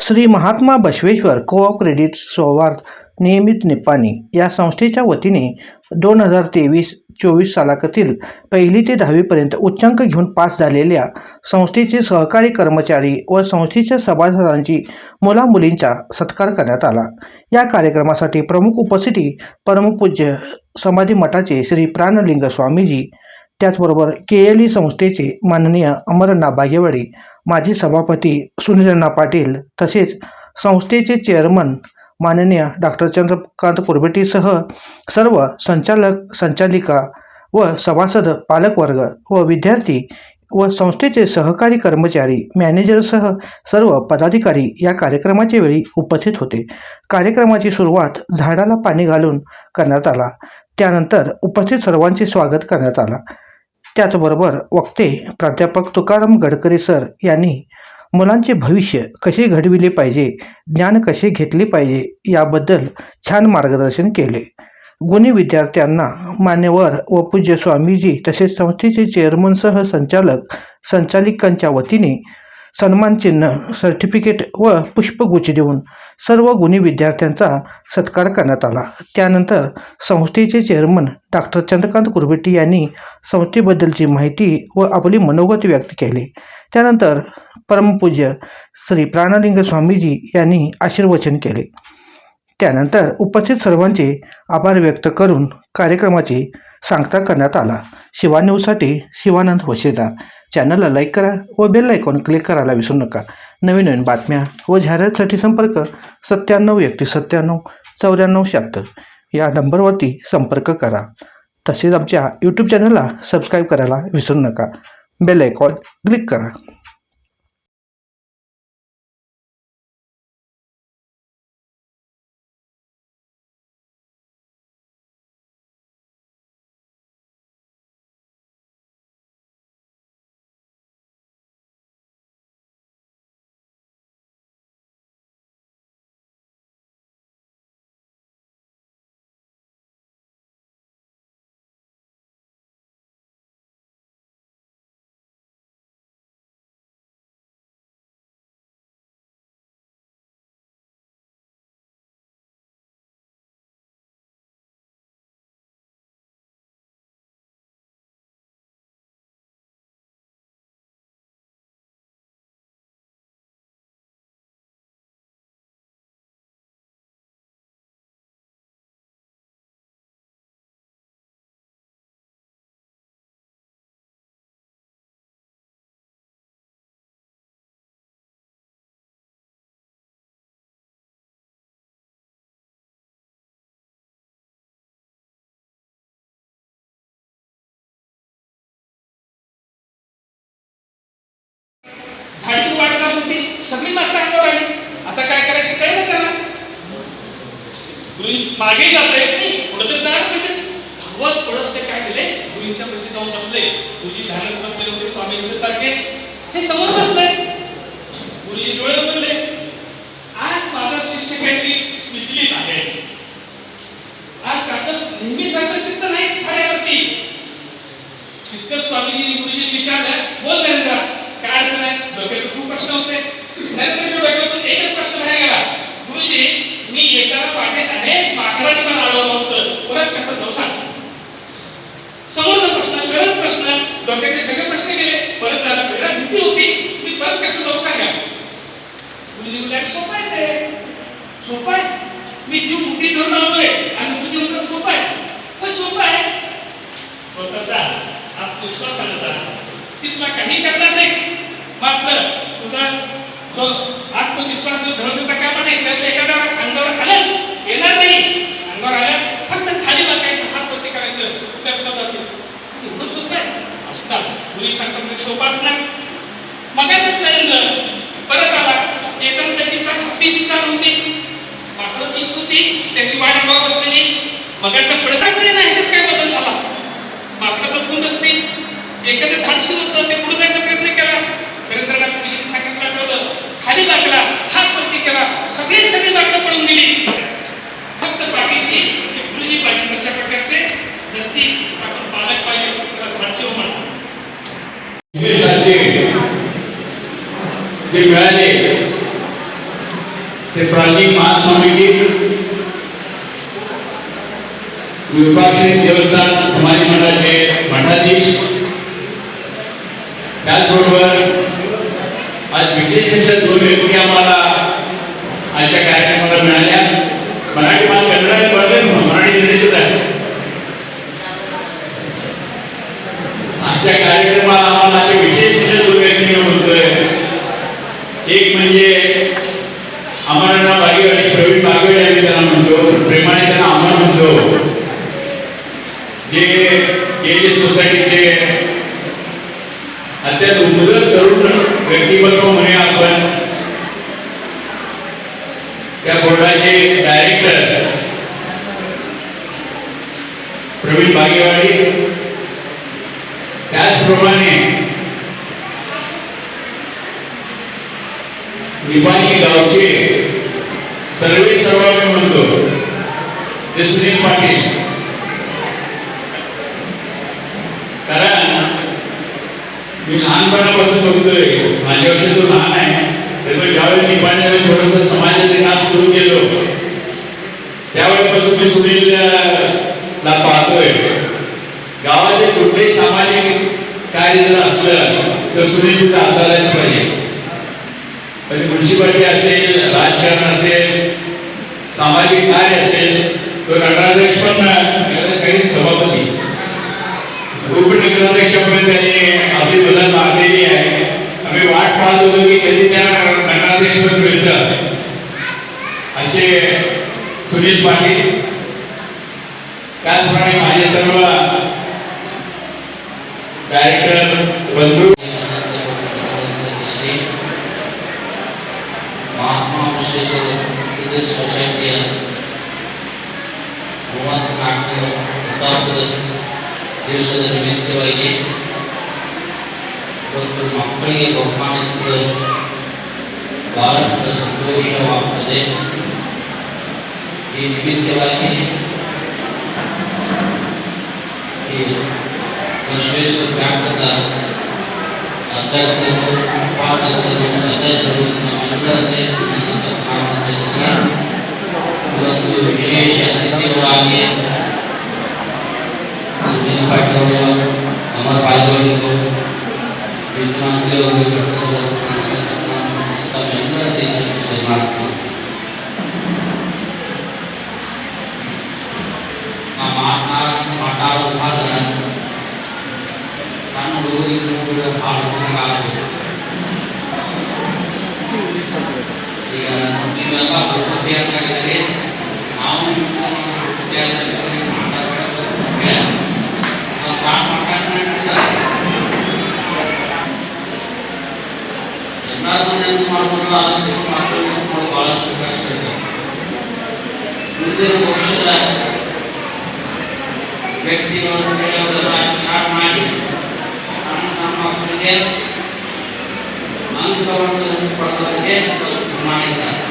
Shri Mahatma Basaveshwar co-op credit Souharda Niyamit Nippani या संस्थेच्या वतीने दोन हजार तेवीस चोवीस सालाकतील पहिली ते दहावीपर्यंत उच्चांक घेऊन पास झालेल्या संस्थेचे सहकारी कर्मचारी व संस्थेच्या सभासदांची मुलामुलींचा सत्कार करण्यात आला. या कार्यक्रमासाठी प्रमुख उपस्थिती परमपूज्य समाधी मठाचे श्री प्राणलिंग स्वामीजी त्याचबरोबर के एल ई संस्थेचे माननीय अमरनाथ बागेवाडी माजी सभापती सुनीलअण्णा पाटील तसेच संस्थेचे चेअरमन माननीय डॉक्टर चंद्रकांत कुरबेटीसह सर्व संचालक संचालिका व सभासद पालकवर्ग व विद्यार्थी व संस्थेचे सहकारी कर्मचारी मॅनेजरसह सर्व पदाधिकारी या कार्यक्रमाच्या वेळी उपस्थित होते. कार्यक्रमाची सुरुवात झाडाला पाणी घालून करण्यात आला. त्यानंतर उपस्थित सर्वांचे स्वागत करण्यात आला. त्याचबरोबर वक्ते प्राध्यापक तुकाराम गडकरी सर यांनी मुलांचे भविष्य कसे घडविले पाहिजे ज्ञान कसे घेतले पाहिजे याबद्दल छान मार्गदर्शन केले. गुणी विद्यार्थ्यांना मान्यवर व पूज्य स्वामीजी तसेच संस्थेचे चेअरमनसह संचालक संचालिकांच्या वतीने सन्मानचिन्ह सर्टिफिकेट व पुष्पगुच्छ देऊन सर्व गुणी विद्यार्थ्यांचा सत्कार करण्यात आला. त्यानंतर संस्थेचे चेअरमन डॉक्टर चंद्रकांत कुरबेटी यांनी संस्थेबद्दलची माहिती व आपली मनोगत व्यक्त केले. त्यानंतर परमपूज्य श्री प्राणलिंग स्वामीजी यांनी आशीर्वचन केले. त्यानंतर उपस्थित सर्वांचे आभार व्यक्त करून कार्यक्रमाची सांगता करण्यात आला. शिवा न्यूजसाठी शिवानंद वशेदार चॅनलला लाईक करा व बेल आयकॉन क्लिक करायला विसरू नका. नवीन नवीन बातम्या व जाहिरातीसाठी संपर्क सत्त्याण्णव एकतीस सत्त्याण्णव चौऱ्याण्णव शहात्तर. या नंबरवरती संपर्क करा. तसेच आमच्या यूट्यूब चॅनलला सबस्क्राईब करायला विसरू नका. बेल आयकॉन क्लिक करा. सगळी मागता अंगावर आली आता काय करायचं काय ना त्याला? गुरुजी मागे जाता येत नाही पुढे तर जायला पाहिजे धावत पडत ते काय केले गुरुजींच्या पैसे जाऊन बसले. गुरुजी ध्यानच बसले होते स्वामींचे सारखेच हे समोर बसले. गुरुजी डोळे उघडले. आज माझा शिष्य काहीतरी विचलित आहे. आज त्याचं नेहमी सारखं चित्त नाही खाण्यावरती तितकं स्वामीजी गुरुजी विचारलं बोल नरेंद्र काय अडचण आहे? डोक्यात खूप प्रश्न होते. नरेंद्रच्या एकच प्रश्न बाहेर गेला गुरुजी मी येताना पाठीत अनेक माकडांनी मला अडवलं होतं परत कसं जाऊ सांग. समोरचा प्रश्न परत प्रश्न डोक्यातले सगळे प्रश्न गेले. परत झाला पहिला भीती होती. मी परत कसं जाऊ सांगा? गुरुजी बोलले सोपं आहे ते. सोपं आहे. मी जीव मुठी धरून आलोय. आणि तुझी म्हणतो सोपं आहे. होय सोपं आहे. होतं जा. तिथला काही करणार नाही. मात्र तुझा सो आत्मविश्वास जो धरवता कामा नाही तर ते एखाद्या अंगावर आल्यास येणार नाही. अंगावर आल्यास फक्त खाली बघायचं हात वरती करायचं त्या एवढं सोपं आहे? असतात मुली सांगतात ते सोपं असणार. मग नरेंद्र परत आला. येताना त्याची चाल हत्तीची चाल होती. माकडं तीच होती. त्याची वाट अंगावर बसलेली. मग असं पडताकडे ना ह्याच्यात काय बदल झाला? माकडं तर पूर्ण असते एखादं धाडशी होतं ते पुढे जायचा प्रयत्न केला नरेंद्रनाथ गुरुजींनी सांगितलं आठवलं खाली टाकला हात वरती केला सगळी सगळी माकडं पळून गेली फक्त पाठीशी ते गुरुजी पाहिजे नसतील तर आपण पालक पाहिजे त्याला धाडशी हो म्हणा इंग्लिशाचे झाले. ते प्राचीन महास्वामी विरूपाक्षी देवस्थान समाज मंडळाचे मठाधीश त्याचबरोबर आज विशेष अशा दोन व्यक्ती आम्हाला आजच्या कार्यक्रमाला मिळाल्या मराठी मला कन्नडात बोलले मराठी लिहिलेलं आहे आजच्या कार्यक्रमाला आम्हाला असे विशेष असे दोन व्यक्ती बोलतोय एक म्हणजे अमरनाथ बागेवाडी प्रवीण बागेवाडी आम्ही त्यांना म्हणतो प्रेमाने त्यांना अमर म्हणतो जे गेले सोसायटीचे अत्यंत उन्नत तरुण व्यक्तिमत्व म्हणे आपण त्या बोर्डाचे डायरेक्टर प्रवीण बागेवाडी. त्याचप्रमाणे निपाणी गावचे सर्वे सर्व मी म्हणतो ते सुनील पाटील. कारण मी लहानपणापासून बघतोय माझ्या वर्ष तो लहान आहे त्यामुळे ज्यावेळी निपाण्याने थोडस समाजाचे काम सुरू केलं त्यावेळेपासून मी ला पाहतोय. गावामध्ये कुठलेही सामाजिक कार्य जर असलं तर सुनील असायलाच पाहिजे. म्हणजे म्युन्सिपाल्टी असेल राजकारण असेल सामाजिक कार्य असेल तो नगराध्यक्ष पण काही सभापती. उपनगराध्यक्षापर्यंत त्यांनी आपली मदत मागलेली आहे. आम्ही वाट पाहत होतो की कधी त्या नगराध्यक्षपद मिळतं असे सुनील पाटील त्याचप्रमाणे माझे सर्व डायरेक्टर बंधू महात्मा विश्वेश्वर सोसायटी भुवन नाट्य ಹುಟ್ಟಾಹಬ್ಬದ ದಿವಸದ ನಿಮಿತ್ತವಾಗಿ ಮತ್ತು ಮಕ್ಕಳಿಗೆ ಬಹುಮಾನಿಸಿದ ಬಹಳಷ್ಟು ಸಂತೋಷವಾಗುತ್ತದೆ ಈ ನಿಮಿತ್ತವಾಗಿ ಈ ವಿಶ್ವೇಶ್ವರ ಬ್ಯಾಂಕದ ಅಧ್ಯಕ್ಷರು ಉಪಾಧ್ಯಕ್ಷರು ಸದಸ್ಯರು ನಮ್ಮೆಲ್ಲರನ್ನೇ ನನ್ನನ್ನು ಆಹ್ವಾನಿಸಿ ಇವತ್ತು ವಿಶೇಷ ಅತಿಥಿಗಳಾಗಿ ಸುನೀಲ್ ಪಾಟೀಲ್ ಅವರು ಅಮರ್ ಪಾಲ್ಗೊಳ್ಳಿಗೂ ವಿದ್ವಾಂತಿ ಅವರು ಡಾಕ್ಟರ್ ಸರ್ ಆಲೋಚನೆ ಮಾಡೋದು ಭಾಳಷ್ಟು ಕಷ್ಟ ಇದೆ ಮುಂದಿನ ವ್ಯಕ್ತಿಗಳು ಕೆಲವರೆಲ್ಲ ಸ್ಟಾರ್ಟ್ ಮಾಡಿ ಸಣ್ಣ ಸಣ್ಣ ಮಕ್ಕಳಿಗೆ ಅಂಕವನ್ನು ಹಂಚಿಕೊಳ್ಳೋದಕ್ಕೆ ಮಾಡಿದ್ದಾರೆ